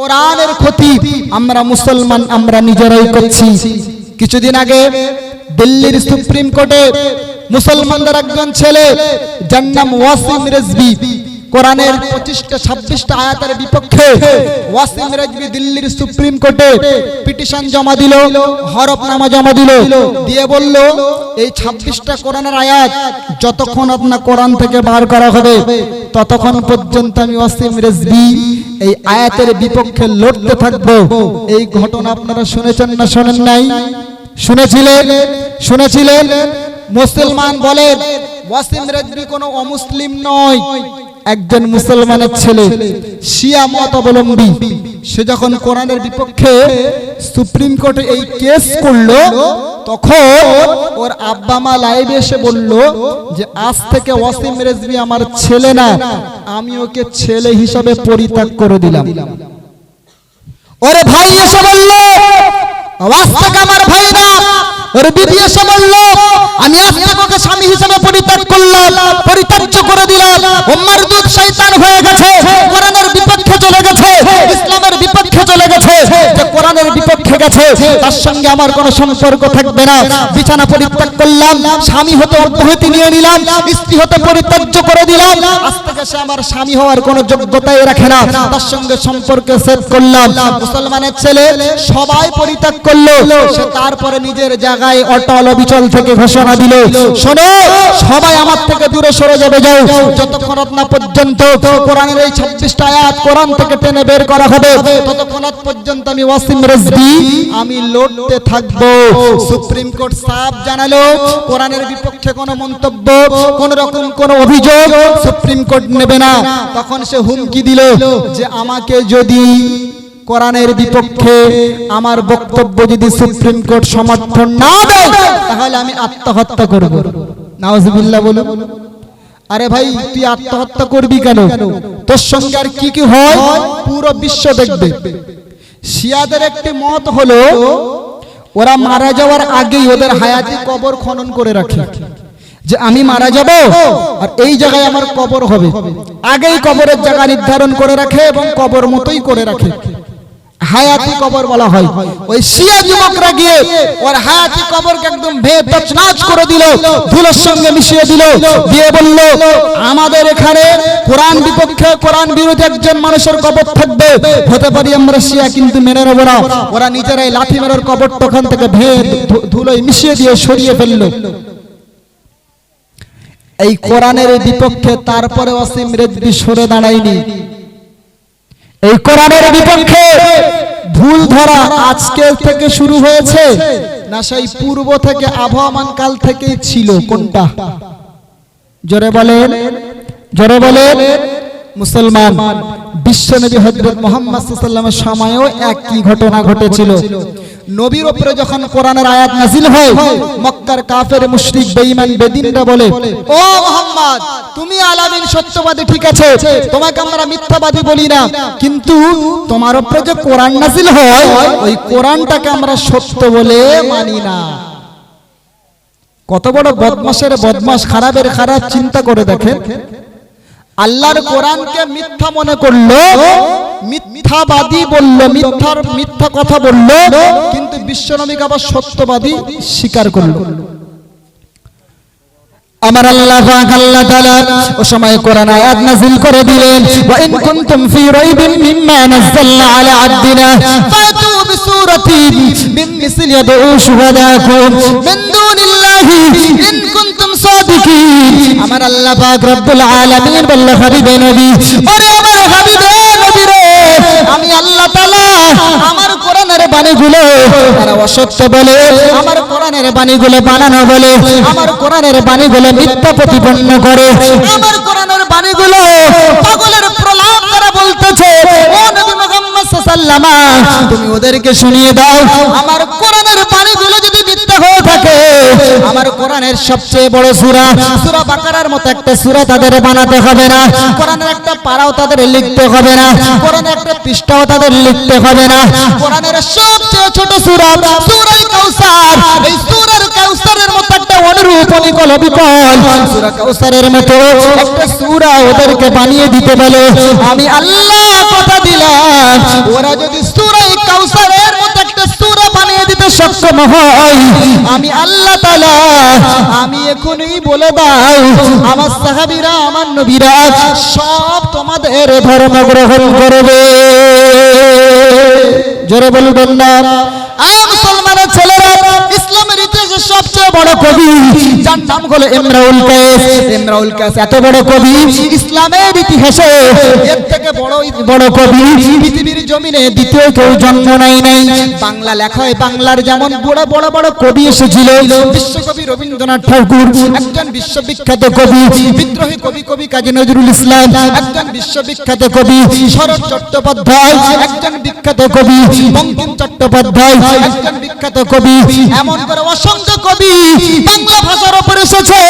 কোরআনের ক্ষতি আমরা মুসলমান, আমরা নিজেরাই করছি। কিছুদিন আগে দিল্লির সুপ্রিম কোর্টে মুসলমানদের একজন ছেলে যার নাম ওয়াসিম রেজবি কোরআনের পঁচিশটা, ছাব্বিশটা আয়াতের বিপক্ষে ওয়াসিম রেজবি দিল্লির সুপ্রিম কোর্টে পিটিশন জমা দিল হরফনামা জমা দিল, দিয়ে বলল, এই ছাব্বিশটা কোরআনের আয়াত যতক্ষণ আপনার কোরআন থেকে বার করা হবে, ততক্ষণ পর্যন্ত আমি ওয়াসিম রেজবি এই আয়াতের বিপক্ষে লড়তে থাকব। এই ঘটনা আপনারা শুনেছেন না শোনেন নাই? শুনেছিলেন? শুনেছিলেন? মুসলমান বলেন, ওয়াসিম রেজবি কোনো অমুসলিম নয়। একজন মুসলমানের ছেলে, শিয়া মত অবলম্বী, সে যখন কোরআনের বিপক্ষে সুপ্রিম কোর্টে এই কেস করল, তখন ওর আব্বা মা লাইভে এসে বলল যে, আজ থেকে ওয়াসিম রেজবি আমার ছেলে না, আমি ওকে ছেলে হিসাবে পরিত্যাগ করে দিলাম। ওরে ভাই এসে বলল আমার ভাই না ওর বিবি এসে বলল আমি আজ স্বামী হিসেবে পরিত্যাগ করলাম, পরিত্যাজ্য করে দিলাম। ওম্মার দুধ শয়তান হয়ে গেছে তার সঙ্গে আমার কোনো সম্পর্ক থাকবে না। বিছানা পরিত্যাগ করলাম, স্বামী হতে অব্যাহতি নিয়ে নিলাম, স্ত্রী হতে পরিত্যাজ্য করে দিলাম। আমার স্বামী হওয়ার কোনো যোগ্যতাই রাখে না। তার সঙ্গে সম্পর্ক সেট করলাম। মুসলমানের ছেলে সবাই পরিত্যাগ করল, সে তারপরে নিজের জায়গায় অটল অবিচল থেকে ঘোষণা দিল। শোনো, সবাই আমার থেকে দূরে সরে যাবে, যাও। যতক্ষণ না পর্যন্ত কোরআনের এই ছাব্বিশটা আয়াত কোরআন থেকে টেনে বের করা হবে, ততক্ষণ পর্যন্ত আমি ওয়াসিম রেজবি আমি লড়তে থাকব। সুপ্রিম কোর্ট সাফ জানালো, কোরআনের বিপক্ষে কোনো মন্তব্য, কোন রকম কোন অভিযোগ সুপ্রিম কোর্ট নেবে না। তখন সে হুমকি দিল যে আমাকে যদি কোরআনের বিপক্ষে আমার বক্তব্য যদি সুপ্রিম কোর্ট সমর্থন না দেয়, তাহলে আমি আত্মহত্যা করব। নাওজবিল্লাহ বলুন। আরে ভাই, তুই আত্মহত্যা করবি কেন? তোর সঙ্গে আর কি কি হয়? পুরো বিশ্ব দেখবে। শিয়াদের একটি মত হলো, ওরা মারা যাওয়ার আগেই ওদের হায়াতি কবর খনন করে রাখে। যে আমি মারা যাব আর এই জায়গায় আমার কবর হবে। আগেই কবরের জায়গা নির্ধারণ করে রাখে এবং কবর মতোই করে রাখে। হায়াতি কবর বলা হয়। ওই শিয়া যুবকরা গিয়ে ওর হায়াতি কবরকে একদম তছনাছ করে দিল, ধুলোর সঙ্গে মিশিয়ে দিল, দিয়ে বলল, আমাদের এখানে কোরআন বিপক্ষে, কোরআন বিরোধী একজন মানুষের কবর থাকবে। হতে পারি আমরা শিয়া, কিন্তু মেনে নেব না। ওরা নিজেরাই লাঠি মেরার কবরটা ওখান থেকে ধু- ধুলোয় মিশিয়ে দিয়ে সরিয়ে ফেলল। এই কোরআনের বিপক্ষে তারপরে অসীম রেজবি সরে দাঁড়ায়নি। এই কোরআনের বিপক্ষে ভুল ধরা আজকে থেকে শুরু হয়েছে, না সেই পূর্ব থেকে, আবহমান কাল থেকে ছিল, কোনটা? জোরে বলেন জোরে বলেন। মুসলমান বিশ্বনবী হজরত মোহাম্মদ সাল্লামের সময়ও একই ঘটনা ঘটেছিল। নবীর উপরে যখন কোরআনের আয়াত নাজিল হয় মক্কার কাফের মুশরিক বেঈমান বেদিনরা বলে ও মোহাম্মদ তুমি আলামিন সত্যবাদী ঠিক আছে তোমাকে আমরা মিথ্যাবাদী বলি না কিন্তু তোমার উপরে যে কোরআন নাজিল হয় ওই কোরআনটাকে আমরা সত্য বলে মানি না। কত বড় বদমাসের বদমাস খারাপের খারাপ চিন্তা করে দেখেন আল্লাহর কোরআনকে মিথ্যা মনে করল মিথ্যাবাদী বলল মিথ্যার মিথ্যা কথা বলল কিন্তু বিশ্বনবীকে আবার সত্যবাদী স্বীকার করল। আমার আল্লাহ পাক আল্লাহ তাআলা ও সময় কোরআন আয়াত নাযিল করে দিলেন ওয়া ইন কুনতুম ফি রাইবিন মিম্মা নাযালনা আলা আবদিনা ফাতু বিসূরাতিন মিন মিসলি ইয়াদউ শুহাদাকুম মিন দুনিল্লাহি ইন কুনতুম আমার আল্লাহ পাক রব্বুল আলামিন বলল, হাবিবে নবী, ওরে আমার হাবিবে নবী রে, আমি আল্লাহ তাআলা আমার কোরআনের বাণীগুলো তারা অসত্য বলে, আমার কোরআনের বাণীগুলো বানানো বলে, আমার কোরআনের বাণীগুলো মিথ্যা প্রতিপন্ন করে, আমার কোরআনের বাণীগুলো পাগলের প্রলাপ তারা বলতেছে, ও নবী মুহাম্মদ সাল্লাল্লাহু তুমি ওদেরকে শুনিয়ে দাও, আমার কোরআনের বাণীগুলো যদি মিথ্যা হয়ে থাকে আমার কোরআনের সবচেয়ে বড় সূরা সূরা বাকারার মতো একটা সূরা তাদের বানাতে হবে না। কোরআনের একটা পারাও তাদের লিখতে হবে না। কোরআনের একটা পৃষ্ঠাও তাদের লিখতে হবে না। কোরআনের সবচেয়ে ছোট সূরা সূরাল কাউসার। এই সূরার কাউসারের মতো একটা অনুরূপ অবিকল বিকল। সূরা কাউসারের মতো একটা সূরা ওদেরকে বানিয়ে দিতে বলে, আমি আল্লাহ কথা দিলাম। ওরা যদি সূরা কাউসারের মতো সক্ষম হয়। আমি আল্লাহ তালা আমি এখনই বলে দাও, আমার সাহাবিরা, আমার নবীরা সব তোমাদের ধর্ম গ্রহণ করবে। জোরে বলবেন না। সবচেয়ে বড় কবি? যার নাম হলো ইমরাউল কায়েস। ইমরাউল কায়েস এত বড় কবি? ইসলামের ইতিহাসে এর থেকে বড় বড় কবি পৃথিবীর জমিনে দ্বিতীয় কেউ জন্ম নাই নাই। বাংলা লেখা হয় বাংলার যেমন বড় বড় বড় কবি এসেছিল বিশ্বকবি রবীন্দ্রনাথ ঠাকুর একজন বিশ্ববিখ্যাত কবি বিদ্রোহী কবি কবি কাজী নজরুল ইসলাম একজন বিশ্ববিখ্যাত কবি শরৎ চট্টোপাধ্যায় একজন বিখ্যাত কবি বঙ্কিম চট্টোপাধ্যায় একজন বিখ্যাত কবি। এমন করে অসংখ্য কবি বাংলা ভাষার উপর এসেছে।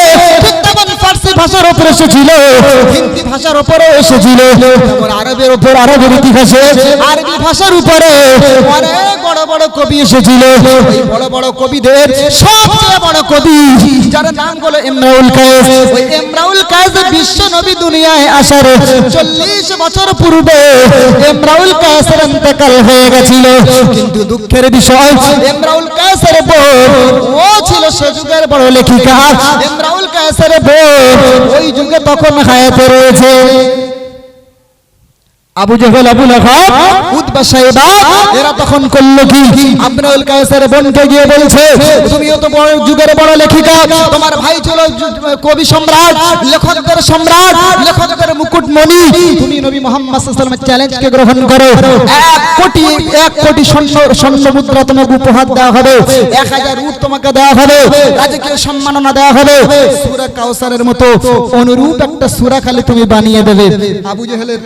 ভাষার এসেছিল। হিন্দি ভাষার এসেছিল। আরবের আরবের ইতিহাসে আরবি ভাষার উপরে অনেক বড় বড় কবি এসেছিল। বড় বড় কবিদের সবচেয়ে বড় কবি, যার নাম হলো ইমরাউল কায়েস। ইমরাউল কায়েস বিশ্ব নবী দুনিয়ায় আসার চল্লিশ বছর পূর্বে ইমরাউল কায়েসের ইন্তেকাল হয়ে গেছিল। কিন্তু দুঃখের বিষয়, ইমরাউল কায়েসের বোন ও ছিল সে যুগের বড় লেখিকা। ইমরাউল কায়েসের বোন ওই যুগে তখন হায়াতে রয়েছে। Abu Jahl, Abu Lahab, Utba চ্যালেঞ্জকে গ্রহণ করো। এক কোটি এক কোটি স্বর্ণ মুদ্রা তোমাকে উপহার দেওয়া হবে। এক হাজার উট তোমাকে দেওয়া হবে। রাজকীয় সম্মাননা দেওয়া হবে। সূরা কাউসারের মতো অনুরূপ একটা সূরা খালি তুমি বানিয়ে দেবে। আবু জেহেলের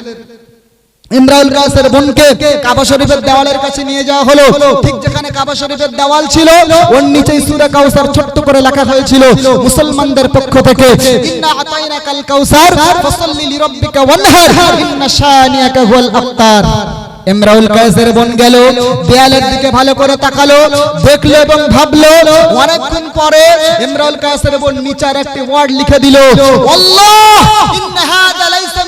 ইমরাউল বোনকে কাবা শরীফের দেওয়ালের কাছে নিয়ে যাওয়া হলো। ঠিক যেখানে কাবা শরীফের দেওয়াল ছিল ওর নিচেই সূরা কাউসার ছোট্ট করে লেখা হয়েছিল মুসলমানদের পক্ষ থেকে। ইন্না আতাইনা কাউসার ফাসাল্লি লিরাব্বিকা ওয়ানহার ইন্না শানিয়াকা হুয়াল আবতার ইমরাউল কায়েসের বোন গেল দেয়ালের দিকে ভালো করে তাকালো দেখল এবং ভাবলো অনেকক্ষণ পরে ইমরাউল কায়েসের বোন নিচার একটি ওয়ার্ড লিখে দিল আল্লাহ! ইন্না হাযা লাইসা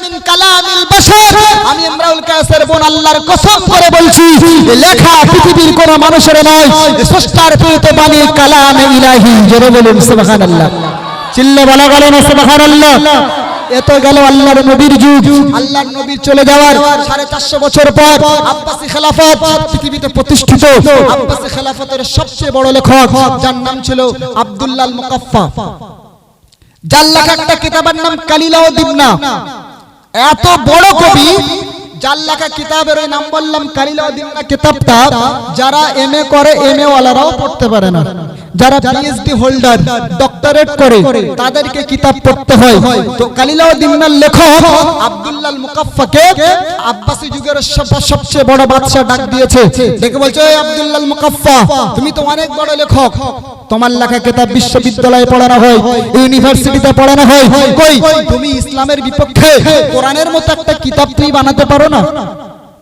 এত গেল আল্লাহর নবীর যুগ। আল্লাহর নবীর চলে যাওয়ার সাড়ে চারশো বছর পর খেলাফত পৃথিবীতে প্রতিষ্ঠিত। আব্বাসি খেলাফতের সবচেয়ে বড় লেখক, যার নাম ছিল আব্দুল্লাহ মুকাফফা। যার লেখা একটা কিতাবের নাম কালিলা ও দিবনা এত বড় কবি যার লেখা কিতাবের ওই নাম বললাম কালিলা কিতাবটা যারা এ করে এম এ ওয়ালারাও পড়তে পারে না। যারা পিএইচডি হোল্ডার ডক্টরেট করে তাদেরকে কিতাব পড়তে হয়। তো কালিলা ও দিবনার লেখক আব্দুল্লাহ মুকাফফাকে আব্বাসি যুগের সবচেয়ে বড় বাদশা ডাক দিয়েছে। দেখে বলছে "এই আব্দুল্লাহ মুকাফফা তুমি তো অনেক বড় লেখক। তোমার লেখা কিতাব বিশ্ববিদ্যালয়ে পড়ানো হয় ইউনিভার্সিটিতে পড়ানো হয়। কই? তুমি ইসলামের বিপক্ষে কোরআনের মতো একটা কিতাব তুমি বানাতে পারো না?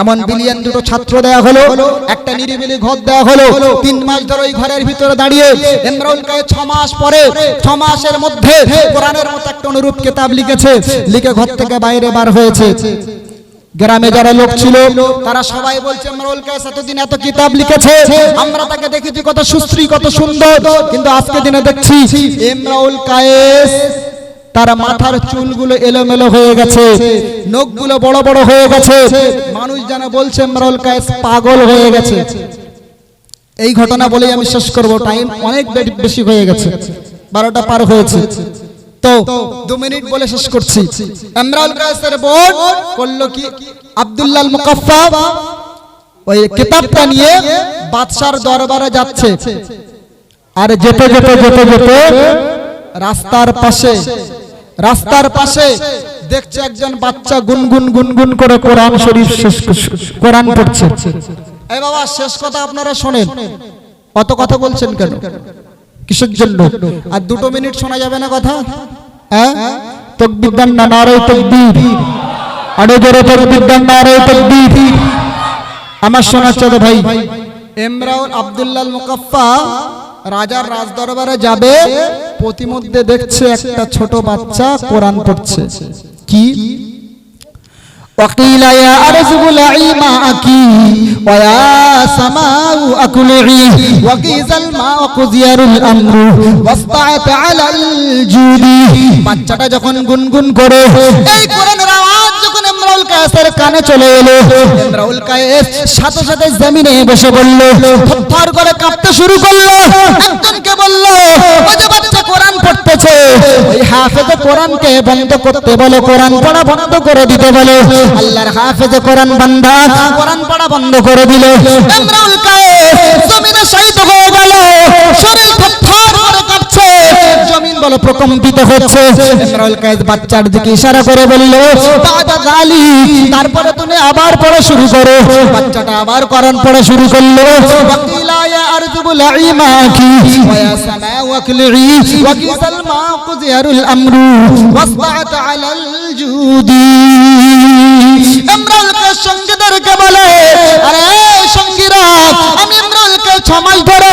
এমন বিলিয়ন দুটো ছাত্র দেওয়া হলো, একটা নিরিবিলি ঘর দেওয়া হলো, তিন মাস ধরে ওই ঘরের ভিতরে দাঁড়িয়ে ইমরাউল কায়ে ছ মাস পরে, ছ মাসের মধ্যে কোরআনের মতো একটা অনুরূপ কিতাব লিখেছে, লিখে ঘর থেকে বাইরে বার হয়েছে। গ্রামে যারা লোক ছিল, তারা সবাই বলছে এতদিন এত কিতাব লিখেছে, আমরা তাকে দেখেছি কত সুশ্রী, কত সুন্দর, কিন্তু আজকে দিনে দেখছি ইমরাউল কায়েস তার মাথার চুলগুলো এলোমেলো হয়ে গেছে, নখগুলো বড় বড় হয়ে গেছে, মানুষ যেন বলছে ইমরাউল কায়েস পাগল হয়ে গেছে। এই ঘটনা বলেই আমি শেষ করব টাইম অনেক বেশি হয়ে গেছে, বারোটা পার হয়েছে। তো, দু মিনিট বলে শেষ করছি। ইমরাউল কায়েসের বোন করল কি? আব্দুল্লাহ মুকাফফা ওই কিতাবটা নিয়ে বাদশার দরবারে যাচ্ছে। আর যেতে যেতে যেতে যেতে রাস্তার পাশে রাস্তার পাশে দেখছে একজন বাচ্চা গুনগুন গুনগুন করে কোরআন শরীফ কোরআন পড়ছে। এই বাবা, শেষ কথা আপনারা শোনেন। অত কথা বলছেন কেন? কিসের জন্য? আর দুটো মিনিট শোনা যাবে না কথা? হ্যাঁ? তকবির দান না নারে তকবির। আরও জোরে তকবির দান নারে তকবির। আমার শোনাচ্ছে তো ভাই। এমরাউল আব্দুল্লাহ মুকাফফা রাজার রাজদরবারে যাবে। প্রতিমধ্যে দেখছে একটা ছোট বাচ্চা কোরআন পড়ছে কি وقيل يا أرض ابلعي ماءك ويا سماء أقلعي وقيز الماء قضير الأمر واستعت على الجود বাচ্চাটা যখন গুনগুন করে এই কোরআনের আওয়াজ যখন ইমরাউল কায়েসের কানে চলে এলো। ইমরাউল কায়েস সাথে সাথে জমিনে বসে বলল, থরথর করে কাঁপতে শুরু করল। একজনকে বলল কোরআন পড়তেছে, ওই হাফেজে কোরআনকে বন্ধ বন্ধ করে দিতে বলে। আল্লাহর হাফেজে কোরআন বান্দা কোরআন পড়া বন্ধ করে দিল। ইমরাউল কায়েস? জমিনে শহীদ হয়ে গেল, শরীর বলে প্রকম্পিত হচ্ছে। ইমরাউল কায়েস বাচ্চার দিকে ইশারা করে বলল, বাবা গালি, তারপরে তুমি আবার পড়া শুরু করো। বাচ্চাটা আবার কোরআন পড়া শুরু করল। ওয়াকিলা ইয়া আরজু বুলাই মাকি ওয়া ইয়া সামাউ ওয়া কিসাল মা ওয়াসবাত আলাল জুদি। ইমরাউল কায়েস সঙ্গীদেরকে বলে, আরে সঙ্গীরা, আমি ইমরাউল কায়েস ছ মাস ধরে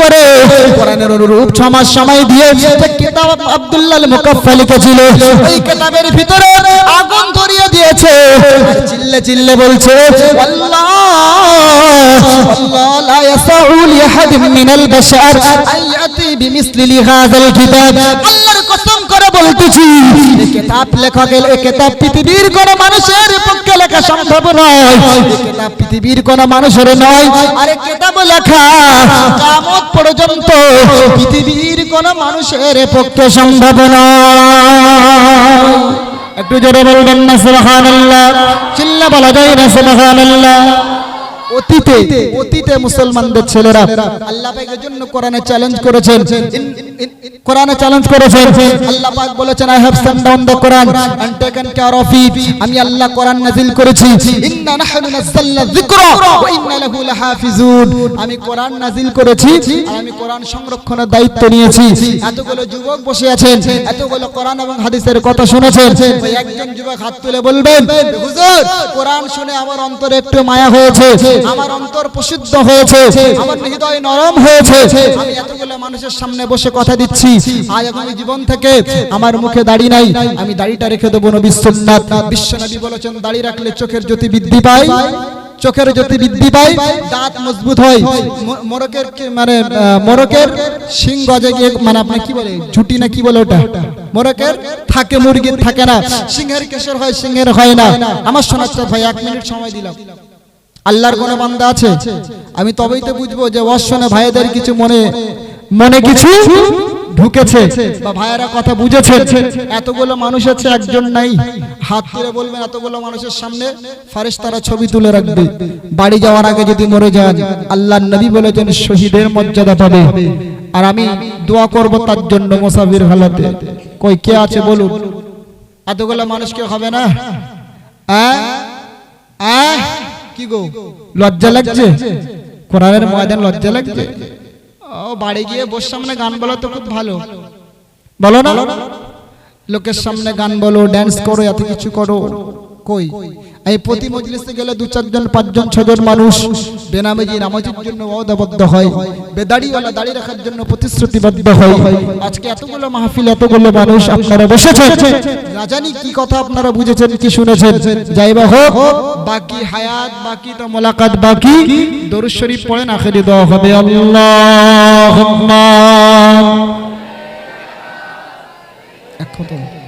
করে কোরআনের অনুরূপ ছ মাস সময় দিয়ে কিতাব আব্দুল্লাহ মুকাফা লিখেছিল এই কিতাবের ভিতরে আগুন ধরিয়ে দিয়েছে। চিল্লে চিল্লে বলছে আল্লাহ বলতেছি। লেখকের পৃথিবীর কোন মানুষের পক্ষে লেখা সম্ভব নয়। পৃথিবীর কোন মানুষের নয়। আর কিতাব লেখা কিয়ামত পর্যন্ত পৃথিবীর কোন মানুষের পক্ষে সম্ভব নয়। একটু জোরে বলবেন না, সুবহানাল্লাহ। চিল্লা বলা যায় না, সুবহানাল্লাহ। অতীতে অতীতে মুসলমানদের ছেলেরা আল্লাহ পাকের জন্য কোরআনে চ্যালেঞ্জ করেছেন। কোরআনে চ্যালেঞ্জ করেছেন। আল্লাহ পাক বলেছেন I have send down the Quran and taken care of it আমি আল্লাহ কোরআন নাযিল করেছি। ইন্না নাহনু নাযালনা যিকরা ওয়া ইন্না লাহু লাহাফিজুন. আমি কোরআন নাযিল করেছি আর আমি কোরআন সংরক্ষণের দায়িত্ব নিয়েছি। এতগুলো যুবক বসে আছেন এতগুলো কোরআন এবং হাদিসের কথা শুনেছেন। একজন যুবক হাত তুলে বলবেন হুজুর কোরআন শুনে আমার অন্তরে একটু মায়া হয়েছে। আমার অন্তর প্রসিদ্ধ হয়েছে। আমার হৃদয় নরম হয়েছে। আমি এতগুলো মানুষের সামনে বসে কথা দিচ্ছি। আজ আগামী জীবন থেকে আমার মুখে দাড়ি নাই। আমি দাড়িটা রেখে দেবো নবী সুন্নাত। বিশ্ব বলেছেন দাড়ি রাখলে চোখের জ্যোতি বৃদ্ধি পায়। চোখের জ্যোতি বৃদ্ধি পায়। দাঁত মজবুত হয়। মোরকের মানে মোরকের সিং গজে গিয়ে মানে আপনি কি বলে ঝুটি না কি বলে ওটা? মোরকের থাকে মুরগির থাকে না। সিংহের কেশর হয় সিংহের হয় না। আমার শোনাচ্ছে ভাই এক মিনিট সময় দিলাম। আল্লাহর কোনো বান্দা আছে? আমি তবেই তো বুঝব যে অশ্বনে ভাইদের কিছু মনে মনে কিছু ঢুকেছে বা ভাইয়েরা কথা বুঝেছে। এতগুলো মানুষ আছে, একজন নাই। হাত তুলে বলবেন, এতগুলো মানুষের সামনে ফারেশতারা ছবি তুলে রাখবে। বাড়ি যাওয়ার আগে যদি মরে যান, আল্লাহর নবী বলেছেন, শহীদের মর্যাদা পাবে। আর আমি দোয়া করব তার জন্য মোসাফির হালাতে। কই, কে আছে বলুন? এতগুলো মানুষ কে হবে না? হ্যাঁ আহ কি গো? লজ্জা লাগছে? কোরআনের ময়দান লজ্জা লাগছে? ও বাড়ি গিয়ে বস সামনে গান বলা তো খুব ভালো। বলো না। লোকের সামনে গান বলো ড্যান্স করো এত কিছু করো। কই? এই প্রতি মজলিসে গেলে দু চারজন, পাঁচজন, ছজন মানুষ বেনামাজি নামাজের জন্য ওয়াদাবদ্ধ হয়, বেদাড়িওয়ালা দাড়ি রাখার জন্য প্রতিশ্রুতিবদ্ধ হয়। আজকে এতগুলো মাহফিল, এতগুলো মানুষ আপনারা বসেছেন। না জানি কি কথা আপনারা বুঝেছেন, কি শুনেছেন? যাইবা হোক, বাকি হায়াত, বাকি তো মোলাকাত, বাকি দরুদ শরীফ পড়েন, আখেরি দেওয়া হবে এক খতম